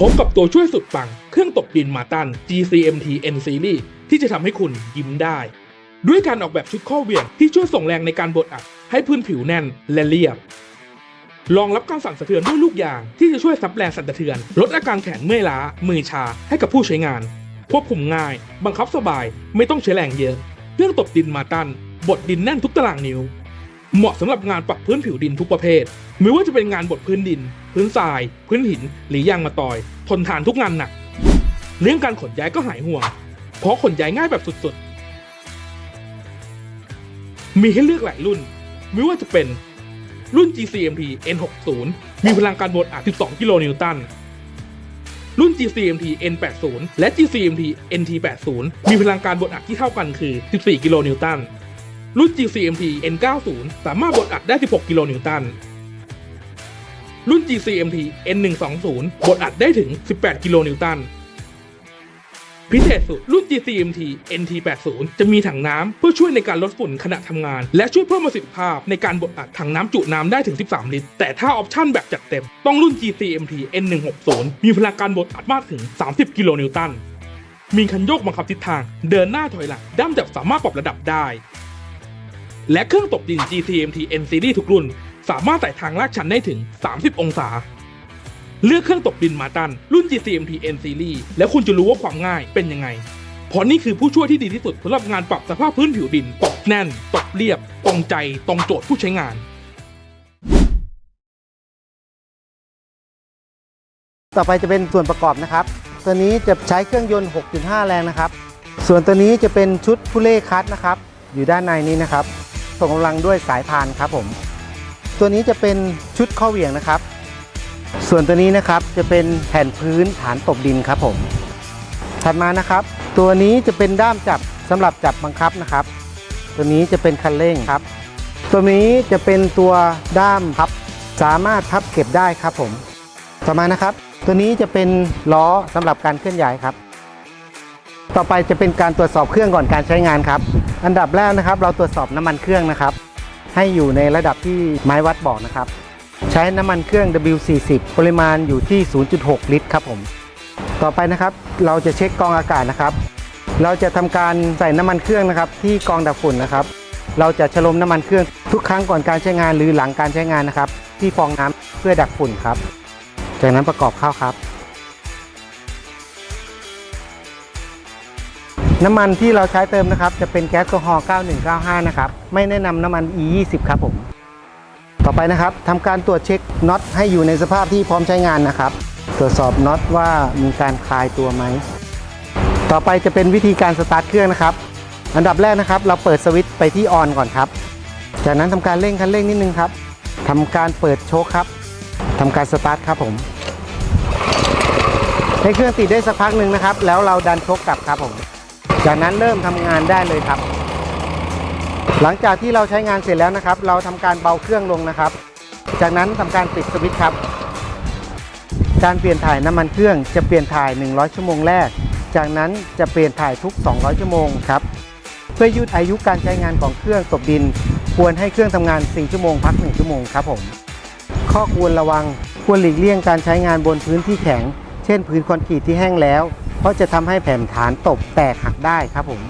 พบกับตัวช่วยสุดปัง เครื่องตบดินมาตัน GCMT N Series ที่จะทำให้คุณยิ้มได้ ด้วยการออกแบบชุดข้อเหวี่ยงที่ช่วยส่งแรงในการบดอัด ให้พื้นผิวแน่นและเรียบ รองรับการสั่นสะเทือนด้วยลูกยาง ที่จะช่วยซับแรงสั่นสะเทือน ลดอาการแขนเมื่อยล้า มือชาให้กับผู้ใช้งาน ควบคุมง่าย บังคับสบาย ไม่ต้องใช้แรงเยอะ เครื่องตบดินมาตัน บดดินแน่นทุกตารางนิ้ว เหมาะสำหรับงานปรับพื้นผิวดินทุกประเภท ไม่ว่าจะเป็นงานบดพื้นดิน พื้นทราย พื้นหิน หรือยางมะตอย ทนทานทุกงานหนัก เรื่องการขนย้ายก็หายห่วง เพราะขนย้ายง่ายแบบสุดๆ มีให้เลือกหลายรุ่น ไม่ว่าจะเป็นรุ่น GCMT N60 มีพลังการบดอัด12 กิโลนิวตัน รุ่น GCMT N80 และ GCMT NT80 มีพลังการบดอัดที่เท่ากันคือ 14 กิโลนิวตัน รุ่น GCMT N90 สามารถบดอัดได้ 16 กิโลนิวตัน รุ่น GCMT N120 บดอัดได้ถึง 18 กิโลนิวตัน พิเศษสุดรุ่น GCMT NT80 จะมีถังน้ำเพื่อช่วยในการลดฝุ่นขณะทำงาน และช่วยเพิ่มประสิทธิภาพในการบดอัดถังน้ำจุน้ำได้ถึง 13 ลิตร แต่ถ้าออปชั่นแบบจัดเต็ม ต้องรุ่น GCMT N160 มีพลังการบดอัดมากถึง 30 กิโลนิวตันมีคันโยกบังคับทิศทาง เดินหน้าถอยหลังด้ามจับสามารถปรับระดับได้ และเครื่องตบดิน GCMT N Series ทุกรุ่น สามารถไต่ทางลาดชันได้ถึง 30 องศา เลือกเครื่องตบดินมาตัน รุ่น GCMT N Series แล้วคุณจะรู้ว่าความง่ายเป็นยังไง เพราะนี่คือผู้ช่วยที่ดีที่สุดสำหรับงานปรับสภาพพื้นผิวดินตบแน่นตบเรียบ ตรงใจ ตรงโจทย์ผู้ใช้งานต่อไปจะเป็นส่วนประกอบนะครับ ตัวนี้จะใช้เครื่องยนต์ 6.5 แรงนะครับ ส่วนตัวนี้จะเป็นชุดผู้เล่คัดนะครับ อยู่ด้านในนี้นะครับ ส่งกำลังด้วยสายพานครับผม ตัวนี้จะเป็นชุดข้อเหวี่ยงนะครับ ส่วนตัวนี้นะครับจะเป็นแผ่นพื้นฐานตบดินครับผม ถัดมานะครับ ตัวนี้จะเป็นด้ามจับสำหรับจับบังคับนะครับ ตัวนี้จะเป็นคันเร่งครับ ตัวนี้จะเป็นตัวด้ามพับ สามารถพับเก็บได้ครับผม ต่อมานะครับ ตัวนี้จะเป็นล้อสำหรับการเคลื่อนย้ายครับ ต่อไปจะเป็นการตรวจสอบเครื่องก่อนการใช้งานครับ อันดับแรกนะครับ เราตรวจสอบน้ำมันเครื่องนะครับ ให้อยู่ในระดับที่ไม้วัดบอกนะครับ ใช้น้ำมันเครื่อง W40 ปริมาณอยู่ที่ 0.6 ลิตรครับผม ต่อไปนะครับ เราจะเช็คกองอากาศนะครับ เราจะทำการใส่น้ำมันเครื่องนะครับ ที่กองดับฝุ่นนะครับ เราจะชะลมน้ำมันเครื่องทุกครั้งก่อนการใช้งานหรือหลังการใช้งานนะครับ ที่ฟองน้ำเพื่อดักฝุ่นครับ จากนั้นประกอบเข้าครับ น้ำมันที่เราใช้เติมนะครับ จะเป็นแก๊สโซฮอล์ 9195 นะครับ ไม่แนะนำน้ำมัน E20 ครับผม ต่อไปนะครับทำการตรวจเช็คน็อตให้อยู่ในสภาพที่พร้อมใช้งานนะครับ ตรวจสอบน็อตว่ามีการคลายตัวไหม ต่อไปจะเป็นวิธีการสตาร์ทเครื่องนะครับ อันดับแรกนะครับ เราเปิดสวิตช์ไปที่ออนก่อนครับ จากนั้นทำการเร่งคันเร่งนิดนึงครับทำการเปิดโชคครับทำการสตาร์ทครับผมให้เครื่องติดได้สักพักหนึ่งนะครับ แล้วเราดันโชคกลับครับผม จากนั้นเริ่มทำงานได้เลยครับ หลังจากที่เราใช้งานเสร็จแล้วนะครับ เราทำการเบาเครื่องลงนะครับ จากนั้นทำการปิดสวิตช์ครับ การเปลี่ยนถ่ายน้ำมันเครื่องจะเปลี่ยนถ่าย 100 ชั่วโมงแรก จากนั้นจะเปลี่ยนถ่ายทุก 200 ชั่วโมงครับ เพื่อยืดอายุการใช้งานของเครื่องตบดิน ควรให้เครื่องทำงาน 4 ชั่วโมงพัก 1 ชั่วโมงครับผม ข้อควรระวังควรหลีกเลี่ยงการใช้งานบนพื้นที่แข็ง เช่นพื้นคอนกรีตที่แห้งแล้ว ราะจะทำให้แผ่นฐานตบแตกหักได้ครับผม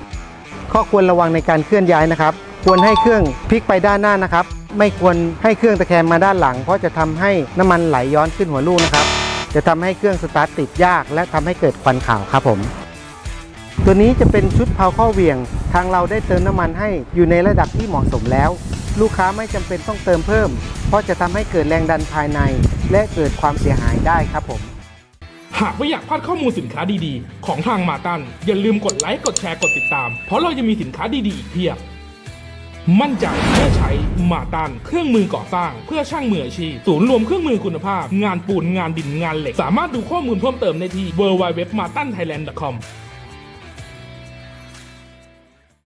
ข้อควรระวังในการเคลื่อนย้ายนะครับ ควรให้เครื่องพลิกไปด้านหน้านะครับ ไม่ควรให้เครื่องตะแคงมาด้านหลัง เพราะจะทำให้น้ำมันไหลย้อนขึ้นหัวลูกนะครับ จะทำให้เครื่องสตาร์ทติดยาก และทำให้เกิดควันขาวครับผม ตัวนี้จะเป็นชุดเพาข้อเหวี่ยง ทางเราได้เติมน้ำมันให้อยู่ในระดับที่เหมาะสมแล้ว ลูกค้าไม่จำเป็นต้องเติมเพิ่ม เพราะจะทำให้เกิดแรงดันภายใน และเกิดความเสียหายได้ครับผม หากไม่อยากพลาดข้อมูลสินค้าดีๆ ของทางมาตัน อย่าลืมกดไลค์ กดแชร์กดติดตาม เพราะเรายังมีสินค้าดีๆ อีกเพียบ มั่นใจเมื่อใช้มาตัน เครื่องมือก่อสร้าง เพื่อช่างมืออาชีพศูนย์รวมเครื่องมือคุณภาพ งานปูนงานดินงานเหล็ก สามารถดูข้อมูลเพิ่มเติมได้ที่ w